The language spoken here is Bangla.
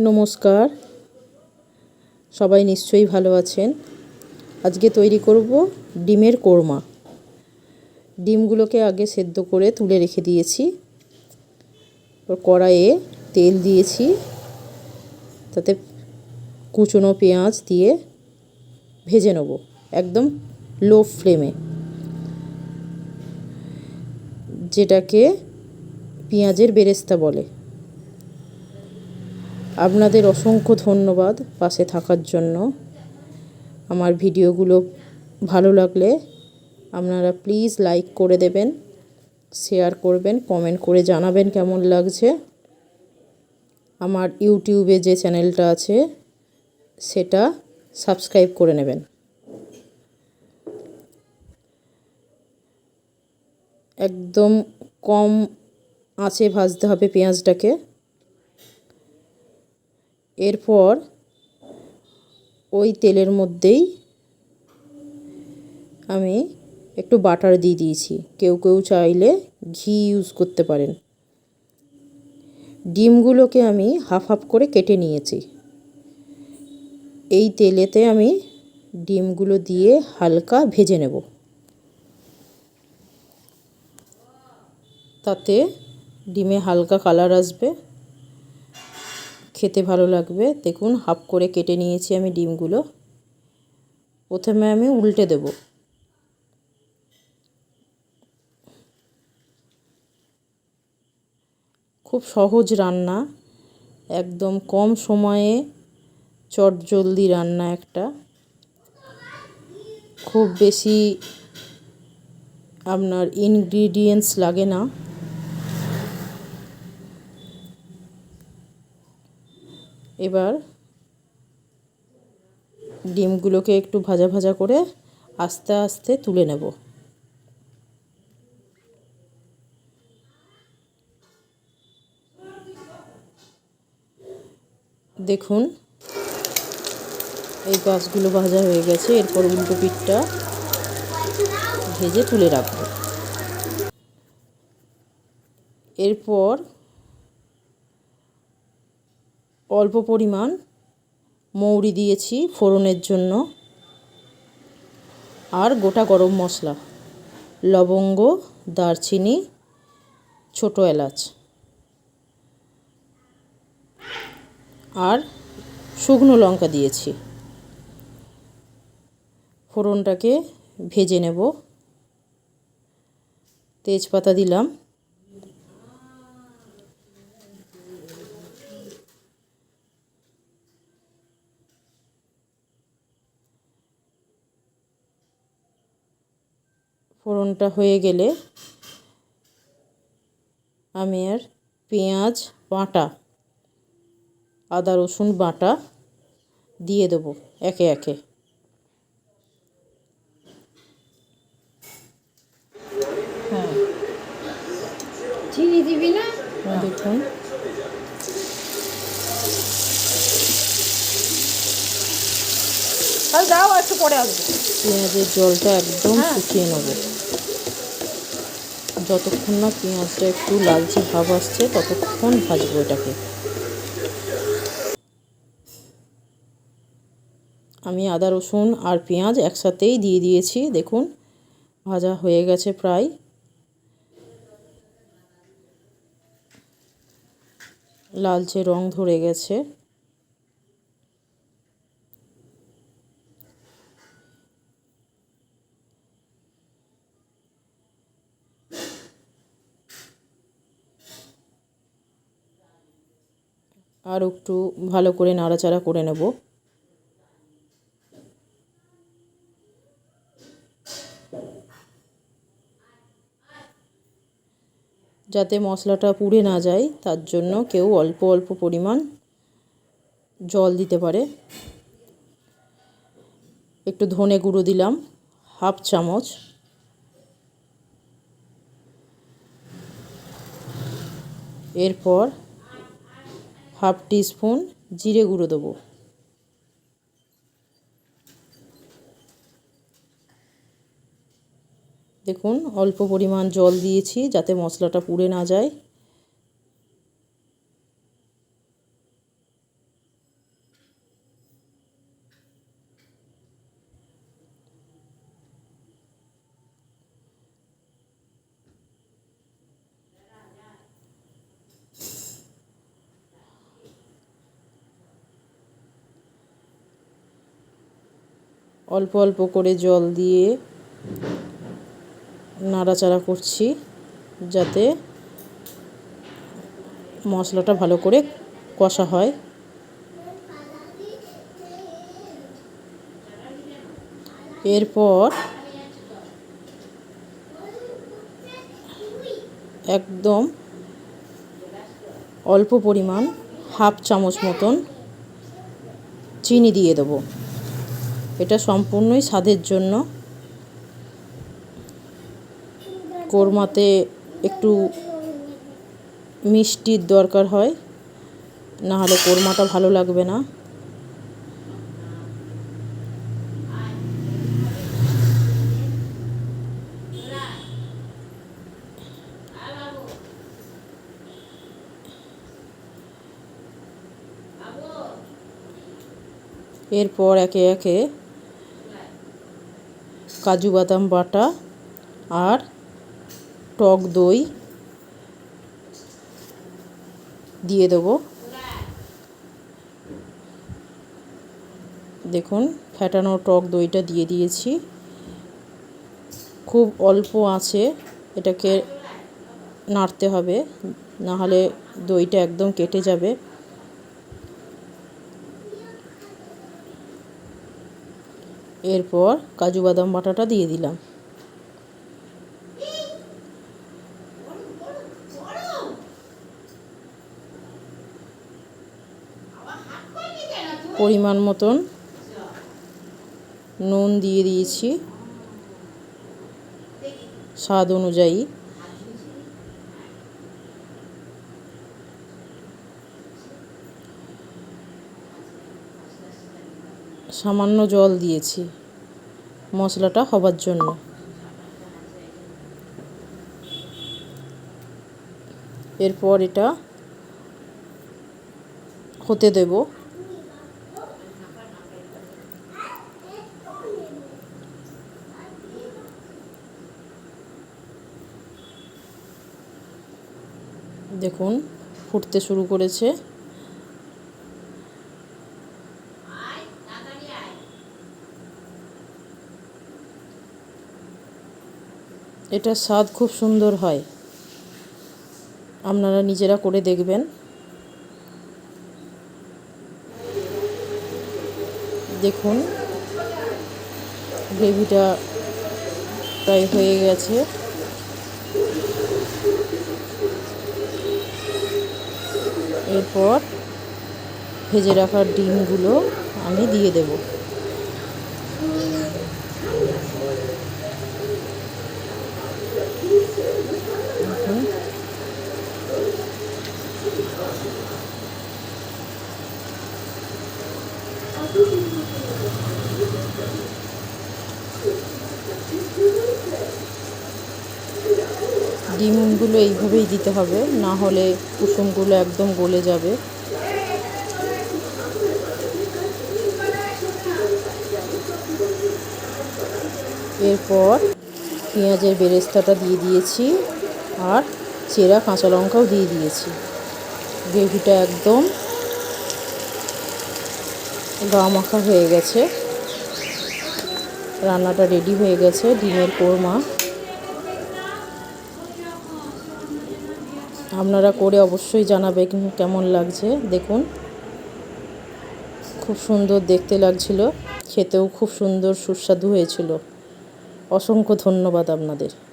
নমস্কার। সবাই নিশ্চয়ই ভালো আছেন। আজকে তৈরি করব ডিমের কোরমা। ডিমগুলোকে আগে সেদ্ধ করে তুলে রেখে দিয়েছি। কড়াইয়ে তেল দিয়েছি। তাতে কুচনো পেঁয়াজ দিয়ে ভেজে নেব একদম লো ফ্লেমে। যেটাকে পেঁয়াজের বেরেস্তা বলে। আপনাদের অসংখ্য ধন্যবাদ পাশে থাকার জন্য। আমার ভিডিওগুলো ভালো লাগলে আপনারা প্লিজ লাইক করে দেবেন, শেয়ার করবেন, কমেন্ট করে জানাবেন কেমন লাগছে। আমার ইউটিউবে যে চ্যানেলটা আছে, সেটা সাবস্ক্রাইব করে নেবেন। একদম কম আঁচে ভাজতে হবে পেঁয়াজটাকে। এরপর ওই তেলের মধ্যেই আমি একটু বাটার দিয়ে দিয়েছি। কেউ কেউ চাইলে ঘি ইউজ করতে পারেন। ডিমগুলোকে আমি হাফ হাফ করে কেটে নিয়েছি। এই তেলেতে আমি ডিমগুলো দিয়ে হালকা ভেজে নেব। তাতে ডিমে হালকা কালার আসবে। খেতে ভালো লাগবে। দেখুন, হাফ করে কেটে নিয়েছি আমি ডিমগুলো। প্রথমে আমি উল্টে দেব। খুব সহজ রান্না। একদম কম সময়ে চটজলদি রান্না একটা। খুব বেশি আপনার ইনগ্রিডিয়েন্টস লাগে না। এবার ডিমগুলোকে একটু ভাজা ভাজা করে আস্তে আস্তে তুলে নেব। দেখুন, এই গাছগুলো ভাজা হয়ে গেছে, এরপর উল্টো পিঠটা ভেজে তুলে রাখব। এরপর অল্প পরিমাণ মৌরি দিয়েছি ফোড়নের জন্য। আর গোটা গরম মশলা, লবঙ্গ, দারচিনি, ছোটো এলাচ। আর শুকনো লঙ্কা দিয়েছি। ফোড়নটাকে ভেজে নেব। তেজপাতা দিলাম। ফোড়নটা হয়ে গেলে আমি আর পেঁয়াজ বাটা আদা রসুন বাটা দিয়ে দেবো একে একে। হ্যাঁ। চিনি দিবি না? দেখুন। তাহলে দাও একটু পরে আসবে। পেঁয়াজের জলটা একদম হ্যাঁ। শুকিয়ে নেব। যতক্ষণ না পেঁয়াজটা একটু লালচে ভাব আসছে ততক্ষণ ভাজবো এটাকে। আমি আদা রসুন আর পেঁয়াজ একসাথেই দিয়ে দিয়েছি দেখুন ভাজা হয়ে গেছে প্রায়। লালচে রং ধরে গেছে। আর একটু ভালো করে নাড়াচাড়া করে নেব। যাতে মশলাটা পুড়ে না যায়, তার জন্য কেউ অল্প অল্প পরিমাণ জল দিতে পারে। একটু ধনে গুঁড়ো দিলাম, হাফ চামচ। এরপর হাফ টিস্পুন জিরে গুঁড়ো দেবো। দেখুন, অল্প পরিমাণ জল দিয়েছি যাতে মশলাটা পুড়ে না যায়। অল্প অল্প করে জল দিয়ে নাড়াচাড়া করছি যাতে মশলাটা ভালো করে কষা হয়। এরপর একদম অল্প পরিমাণ হাফ চামচ মতন চিনি দিয়ে দেবো। এটা সম্পূর্ণই স্বাদের জন্য। কোরমাতে একটু মিষ্টির দরকার হয় না হলে কোরমাটা ভালো লাগবে না। এরপর একে একে কাজু বাদাম বাটা আর টক দই দিয়ে দেবো। দেখুন ফ্যাটানো টক দইটা দিয়ে দিয়েছি। খুব অল্প আছে, এটাকে নাড়তে হবে, নাহলে দইটা একদম কেটে যাবে। এরপর কাজু বাদাম বাটাটা দিয়ে দিলাম। পরিমাণ মতন নুন দিয়ে দিয়েছি। স্বাদ অনুযায়ী। সামান্য জল দিয়েছি মশলাটা হবার জন্য। এরপর এটা হতে দেব। দেখুন ফুটতে শুরু করেছে। এটার স্বাদ খুব সুন্দর হয়। আপনারা নিজেরা করে দেখবেন। দেখুন, গ্রেভিটা প্রায় হয়ে গেছে। এরপর ভেজে রাখার ডিমগুলো আমি দিয়ে দেবো। ডিমগুলো এইভাবেই দিতে হবে, না হলে কুসুমগুলো একদম গলে যাবে। এরপর পেঁয়াজের বেরেস্তাটা দিয়ে দিয়েছি, আর চেরা কাঁচা লঙ্কাও দিয়ে দিয়েছি। গ্রেভিটা একদম গা মাখা হয়ে গেছে। রান্নাটা রেডি হয়ে গেছে, ডিমের কোরমা। আপনারা করে অবশ্যই জানাবে কেমন লাগছে, দেখুন। খুব সুন্দর দেখতে লাগছিল, খেতেও খুব সুন্দর সুস্বাদু হয়েছিল। অসংখ্য ধন্যবাদ আপনাদের।